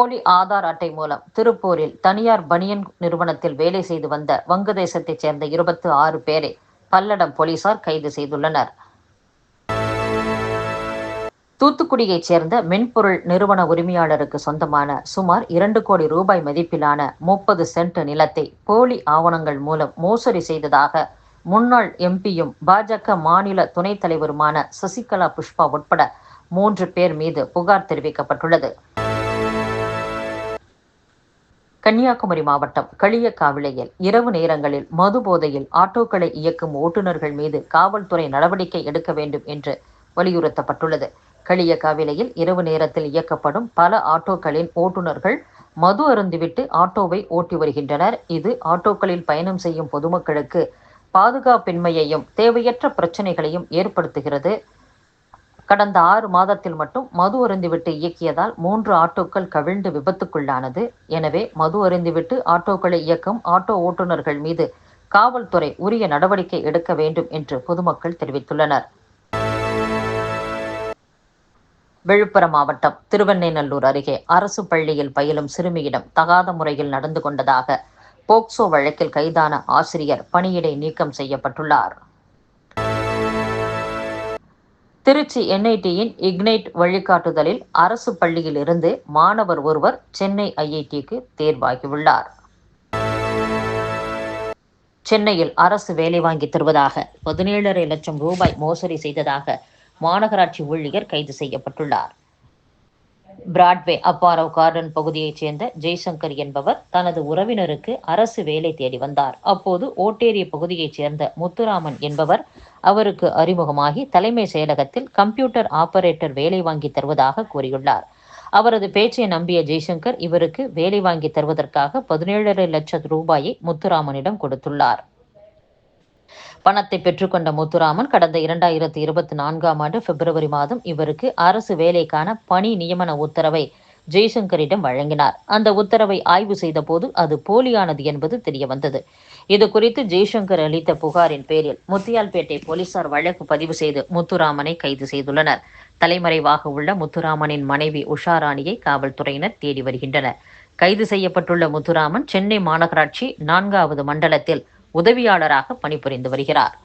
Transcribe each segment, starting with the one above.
போலி ஆதார் அட்டை மூலம் திருப்பூரில் தனியார் பனியன் நிறுவனத்தில் வேலை செய்து வந்த வங்கதேசத்தைச் சேர்ந்த இருபத்தி ஆறு பேரை பல்லடம் போலீசார் கைது செய்துள்ளனர். தூத்துக்குடியைச் சேர்ந்த மென்பொருள் நிறுவன உரிமையாளருக்கு சொந்தமான சுமார் இரண்டு கோடி ரூபாய் மதிப்பிலான முப்பது சென்ட் நிலத்தை போலி ஆவணங்கள் மூலம் மோசடி செய்ததாக முன்னாள் எம்பியும் பாஜக மாநில துணைத் தலைவருமான சசிகலா புஷ்பா உட்பட மூன்று பேர் மீது புகார் தெரிவிக்கப்பட்டுள்ளது. கன்னியாகுமரி மாவட்டம் களியக்காவிளையில் இரவு நேரங்களில் மது போதையில் ஆட்டோக்களை இயக்கும் ஓட்டுநர்கள் மீது காவல்துறை நடவடிக்கை எடுக்க வேண்டும் என்று வலியுறுத்தப்பட்டுள்ளது. களியக்காவிளையில் இரவு நேரத்தில் இயக்கப்படும் பல ஆட்டோக்களின் ஓட்டுநர்கள் மது அருந்திவிட்டு ஆட்டோவை ஓட்டி வருகின்றனர். இது ஆட்டோக்களில் பயணம் செய்யும் பொதுமக்களுக்கு பாதுகாப்பின்மையையும் தேவையற்ற பிரச்சனைகளையும் ஏற்படுத்துகிறது. கடந்த ஆறு மாதத்தில் மட்டும் மது அருந்திவிட்டு இயக்கியதால் மூன்று ஆட்டோக்கள் கவிழ்ந்து விபத்துக்குள்ளானது. எனவே மது அருந்திவிட்டு ஆட்டோக்களை இயக்கும் ஆட்டோ ஓட்டுநர்கள் மீது காவல்துறை உரிய நடவடிக்கை எடுக்க வேண்டும் என்று பொதுமக்கள் தெரிவித்துள்ளனர். விழுப்புரம் மாவட்டம் திருவெண்ணெய்நல்லூர் அருகே அரசு பள்ளியில் பயிலும் சிறுமியிடம் தகாத முறையில் நடந்து கொண்டதாக போக்சோ வழக்கில் கைதான ஆசிரியர் பணியிடை நீக்கம் செய்யப்பட்டுள்ளார். திருச்சி என்ஐடியின் இக்னைட் வழிகாட்டுதலில் அரசு பள்ளியில் இருந்து மாணவர் ஒருவர் சென்னை ஐஐடிக்கு தேர்வாகியுள்ளார். சென்னையில் அரசு வேலை வாங்கி தருவதாக பதினேழரை லட்சம் ரூபாய் மோசடி செய்ததாக மாநகராட்சி ஊழியர் கைது செய்யப்பட்டுள்ளார். பிராட்வே அப்பாரவ் கார்டன் பகுதியைச் சேர்ந்த ஜெய்சங்கர் என்பவர் தனது உறவினருக்கு அரசு வேலை தேடி வந்தார். அப்போது ஓட்டேரி பகுதியைச் சேர்ந்த முத்துராமன் என்பவர் அவருக்கு அறிமுகமாகி தலைமை செயலகத்தில் கம்ப்யூட்டர் ஆபரேட்டர் வேலை வாங்கி தருவதாக கூறியுள்ளார். அவரது பேச்சை நம்பிய ஜெய்சங்கர் இவருக்கு வேலை வாங்கி தருவதற்காக பதினேழரை லட்சம் ரூபாயை முத்துராமனிடம் கொடுத்துள்ளார். பணத்தை பெற்றுக்கொண்ட முத்துராமன் கடந்த இரண்டாயிரத்தி இருபத்தி நான்காம் ஆண்டு பிப்ரவரி மாதம் இவருக்கு அரசு வேலைக்கான பணி நியமன உத்தரவை ஜெய்சங்கரிடம் வழங்கினார். அந்த உத்தரவை ஆய்வு செய்தபோது அது போலியானது என்பது தெரியவந்தது. இது குறித்து ஜெய்சங்கர் அளித்த புகாரின் பேரில் முத்தியால்பேட்டை போலீசார் வழக்கு பதிவு செய்து முத்துராமனை கைது செய்துள்ளனர். தலைமறைவாக உள்ள முத்துராமனின் மனைவி உஷாராணியை காவல்துறையினர் தேடி வருகின்றனர். கைது செய்யப்பட்டுள்ள முத்துராமன் சென்னை மாநகராட்சி நான்காவது மண்டலத்தில் உதவியாளராக பணிபுரிந்து வருகிறார்.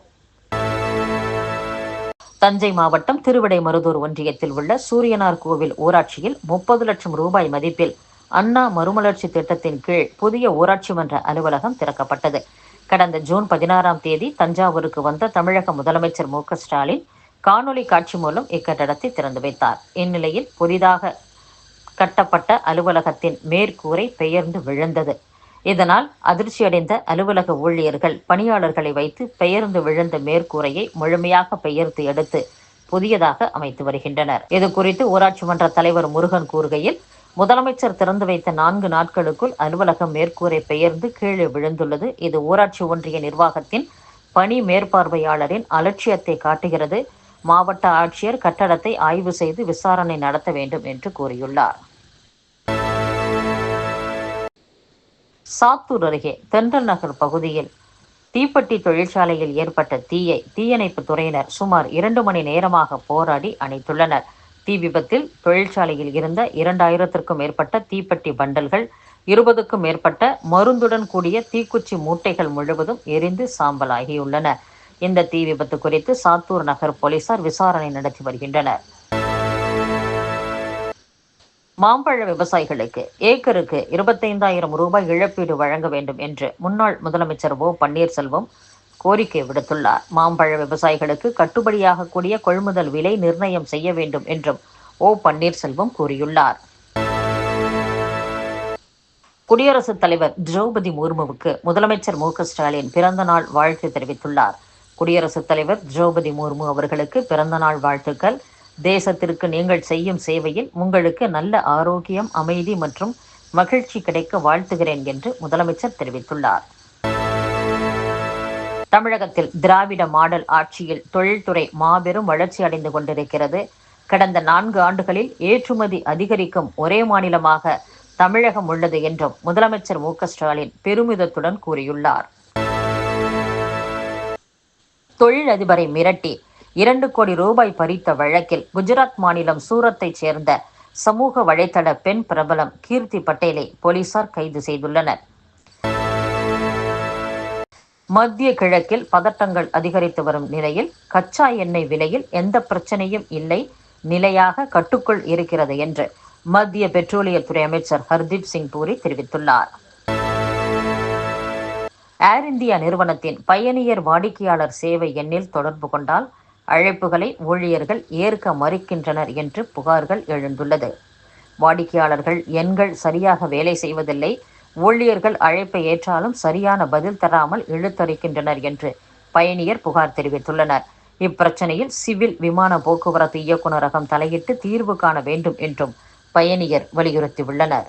தஞ்சை மாவட்டம் திருவிடைமருதூர் ஒன்றியத்தில் உள்ள சூரியனார் கோவில் ஊராட்சியில் முப்பது லட்சம் ரூபாய் மதிப்பில் அண்ணா மறுமலர்ச்சி திட்டத்தின் கீழ் புதிய ஊராட்சி மன்ற அலுவலகம் திறக்கப்பட்டது. கடந்த ஜூன் பதினாறாம் தேதி தஞ்சாவூருக்கு வந்த தமிழக முதலமைச்சர் மு ஸ்டாலின் காணொலி காட்சி மூலம் இக்கட்டடத்தை திறந்து வைத்தார். இந்நிலையில் புதிதாக கட்டப்பட்ட அலுவலகத்தின் மேற்கூரை பெயர்ந்து விழுந்தது. இதனால் அதிர்ச்சியடைந்த அலுவலக ஊழியர்கள் பணியாளர்களை வைத்து பெயர்ந்து விழுந்த மேற்கூரையை முழுமையாக பெயர்த்து எடுத்து புதியதாக அமைத்து வருகின்றனர். இது குறித்து ஊராட்சி மன்ற தலைவர் முருகன் கூறுகையில் முதலமைச்சர் திறந்து வைத்த நான்கு நாட்களுக்குள் அலுவலகம் மேற்கூரை பெயர்ந்து கீழே விழுந்துள்ளது. இது ஊராட்சி ஒன்றிய நிர்வாகத்தின் பணி மேற்பார்வையாளரின் அலட்சியத்தை காட்டுகிறது. மாவட்ட ஆட்சியர் கட்டடத்தை ஆய்வு செய்து விசாரணை நடத்த வேண்டும் என்று கூறியுள்ளார். சாத்தூர் அருகே தென்றல் நகர் பகுதியில் தீப்பெட்டி தொழிற்சாலையில் ஏற்பட்ட தீயை தீயணைப்பு துறையினர் சுமார் இரண்டு மணி நேரமாக போராடி அணைத்துள்ளனர். தீ விபத்தில் தொழிற்சாலையில் இருந்த இரண்டாயிரத்திற்கும் மேற்பட்ட தீப்பெட்டி பண்டல்கள் இருபதுக்கும் மேற்பட்ட மருந்துடன் கூடிய தீக்குச்சி மூட்டைகள் முழுவதும் எரிந்து சாம்பலாகியுள்ளன. இந்த தீ விபத்து குறித்து சாத்தூர் நகர் போலீசார் விசாரணை நடத்தி வருகின்றனர். மாம்பழ விவசாயிகளுக்கு ஏக்கருக்கு இருபத்தைந்தாயிரம் ரூபாய் இழப்பீடு வழங்க வேண்டும் என்று முன்னாள் முதலமைச்சர் ஓ. பன்னீர்செல்வம் கோரிக்கை விடுத்துள்ளார். மாம்பழ விவசாயிகளுக்கு கட்டுப்படியாகக்கூடிய கொள்முதல் விலை நிர்ணயம் செய்ய வேண்டும் என்றும் ஓ. பன்னீர்செல்வம் கூறியுள்ளார். குடியரசுத் தலைவர் திரௌபதி முர்முவுக்கு முதலமைச்சர் மு. ஸ்டாலின் பிறந்த நாள் வாழ்த்து தெரிவித்துள்ளார். குடியரசுத் தலைவர் திரௌபதி முர்மு அவர்களுக்கு பிறந்த நாள் வாழ்த்துக்கள். தேசத்திற்கு நீங்கள் செய்யும் சேவையில் உங்களுக்கு நல்ல ஆரோக்கியம் அமைதி மற்றும் மகிழ்ச்சி கிடைக்க வாழ்த்துகிறேன் என்று முதலமைச்சர் தெரிவித்துள்ளார். தமிழகத்தில் திராவிட மாடல் ஆட்சியில் தொழில்துறை மாபெரும் வளர்ச்சி அடைந்து கொண்டிருக்கிறது. கடந்த நான்கு ஆண்டுகளில் ஏற்றுமதி அதிகரிக்கும் ஒரே மாநிலமாக தமிழகம் உள்ளது என்றும் முதலமைச்சர் மு ஸ்டாலின் பெருமிதத்துடன் கூறியுள்ளார். தொழிலதிபரை மிரட்டி இரண்டு கோடி ரூபாய் பறித்த வழக்கில் குஜராத் மாநிலம் சூரத்தைச் சேர்ந்த சமூக வலைதள பெண் பிரபலம் கீர்த்தி பட்டேலை போலீசார் கைது செய்துள்ளனர். மத்திய கிழக்கில் பதட்டங்கள் அதிகரித்து வரும் நிலையில் கச்சா எண்ணெய் விலையில் எந்த பிரச்சனையும் இல்லை நிலையாக கட்டுக்குள் இருக்கிறது என்று மத்திய பெட்ரோலியத்துறை அமைச்சர் ஹர்தீப் சிங் பூரி தெரிவித்துள்ளார். ஏர் இந்தியா நிறுவனத்தின் பயணியர் வாடிக்கையாளர் சேவை எண்ணில் தொடர்பு கொண்டால் அழைப்புகளை ஊழியர்கள் ஏற்க மறுக்கின்றனர் என்று புகார்கள் எழுந்துள்ளது. வாடிக்கையாளர்கள் எண்கள் சரியாக வேலை செய்வதில்லை. ஊழியர்கள் அழைப்பை ஏற்றாலும் சரியான பதில் தராமல் இழுத்தரிக்கின்றனர் என்று பயணியர் புகார் தெரிவித்துள்ளனர். இப்பிரச்சனையில் சிவில் விமான போக்குவரத்து இயக்குநரகம் தலையிட்டு தீர்வு காண வேண்டும் என்றும் பயணியர் வலியுறுத்தியுள்ளனர்.